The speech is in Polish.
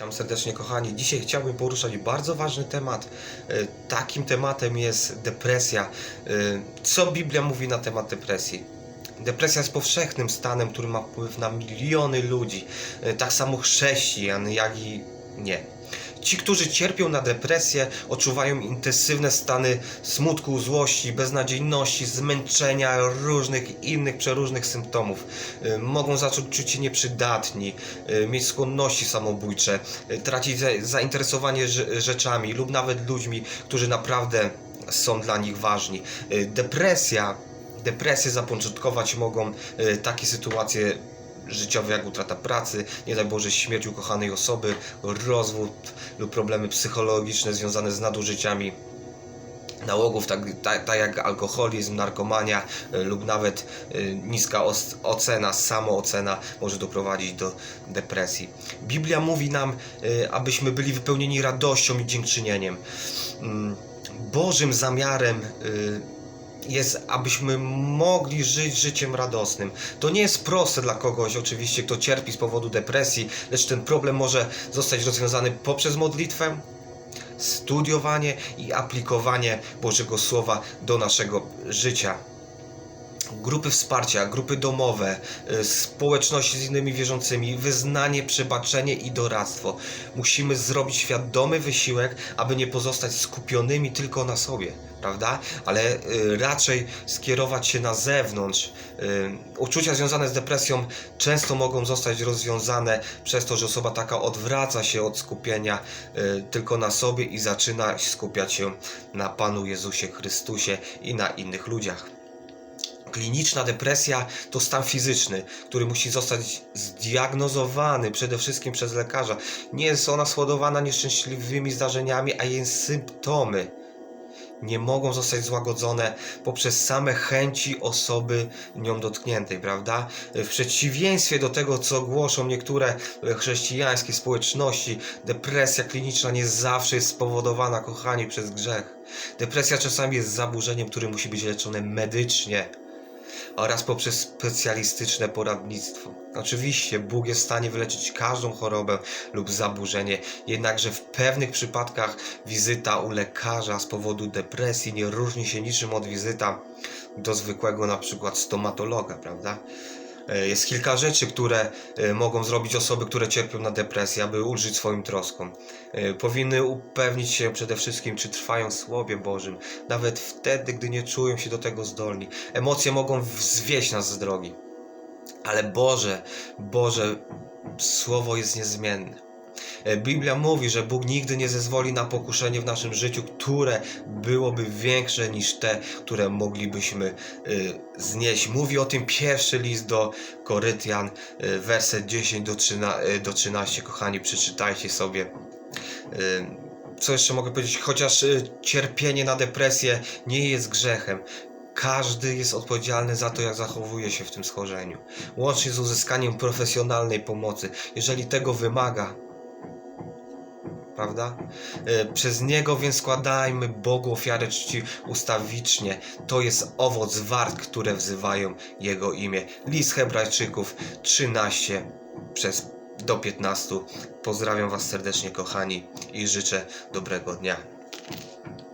Witam serdecznie kochani. Dzisiaj chciałbym poruszać bardzo ważny temat. E, Takim tematem jest depresja. E, Co Biblia mówi na temat depresji? Depresja jest powszechnym stanem, który ma wpływ na miliony ludzi, E, tak samo chrześcijan, jak i nie. Ci, którzy cierpią na depresję, odczuwają intensywne stany smutku, złości, beznadziejności, zmęczenia, różnych innych przeróżnych symptomów. Y, Mogą zacząć czuć się nieprzydatni, y, mieć skłonności samobójcze, y, tracić za- zainteresowanie rze- rzeczami lub nawet ludźmi, którzy naprawdę są dla nich ważni. Depresja, depresję zapoczątkować mogą takie sytuacje życiowe jak utrata pracy, nie daj Boże śmierć ukochanej osoby, rozwód lub problemy psychologiczne związane z nadużyciami nałogów, tak, tak, tak jak alkoholizm, narkomania y, lub nawet y, niska ocena, samoocena może doprowadzić do depresji. Biblia mówi nam, y, abyśmy byli wypełnieni radością i dziękczynieniem. Mm, Bożym zamiarem jest, abyśmy mogli żyć życiem radosnym. To nie jest proste dla kogoś, oczywiście, kto cierpi z powodu depresji, lecz ten problem może zostać rozwiązany poprzez modlitwę, studiowanie i aplikowanie Bożego Słowa do naszego życia. Grupy wsparcia, grupy domowe, y, społeczności z innymi wierzącymi, wyznanie, przebaczenie i doradztwo. Musimy zrobić świadomy wysiłek, aby nie pozostać skupionymi tylko na sobie, prawda? Ale y, raczej skierować się na zewnątrz. Y, uczucia związane z depresją często mogą zostać rozwiązane przez to, że osoba taka odwraca się od skupienia tylko na sobie i zaczyna skupiać się na Panu Jezusie Chrystusie i na innych ludziach. Kliniczna depresja to stan fizyczny, który musi zostać zdiagnozowany przede wszystkim przez lekarza. Nie jest ona spowodowana nieszczęśliwymi zdarzeniami, a jej symptomy nie mogą zostać złagodzone poprzez same chęci osoby nią dotkniętej, prawda? W przeciwieństwie do tego, co głoszą niektóre chrześcijańskie społeczności, depresja kliniczna nie zawsze jest spowodowana, kochani, przez grzech. Depresja czasami jest zaburzeniem, które musi być leczone medycznie oraz poprzez specjalistyczne poradnictwo. Oczywiście Bóg jest w stanie wyleczyć każdą chorobę lub zaburzenie, jednakże w pewnych przypadkach wizyta u lekarza z powodu depresji nie różni się niczym od wizyta do zwykłego na przykład stomatologa, prawda? E, Jest kilka rzeczy, które e, mogą zrobić osoby, które cierpią na depresję, aby ulżyć swoim troskom. E, Powinny upewnić się przede wszystkim, czy trwają w Słowie Bożym, nawet wtedy, gdy nie czują się do tego zdolni. Emocje mogą zwieść nas z drogi, ale Boże, Boże, Słowo jest niezmienne. E, Biblia mówi, że Bóg nigdy nie zezwoli na pokuszenie w naszym życiu, które byłoby większe niż te, które moglibyśmy y, znieść. Mówi o tym pierwszy list do Korytian, y, werset 10 do 13, y, do 13. Kochani, przeczytajcie sobie. Co jeszcze mogę powiedzieć? Chociaż cierpienie na depresję nie jest grzechem. Każdy jest odpowiedzialny za to, jak zachowuje się w tym schorzeniu, łącznie z uzyskaniem profesjonalnej pomocy, jeżeli tego wymaga prawda? E, Przez niego więc składajmy Bogu ofiarę czci ustawicznie. To jest owoc wart, które wzywają Jego imię. List Hebrajczyków 13 przez do 15. Pozdrawiam Was serdecznie, kochani, i życzę dobrego dnia.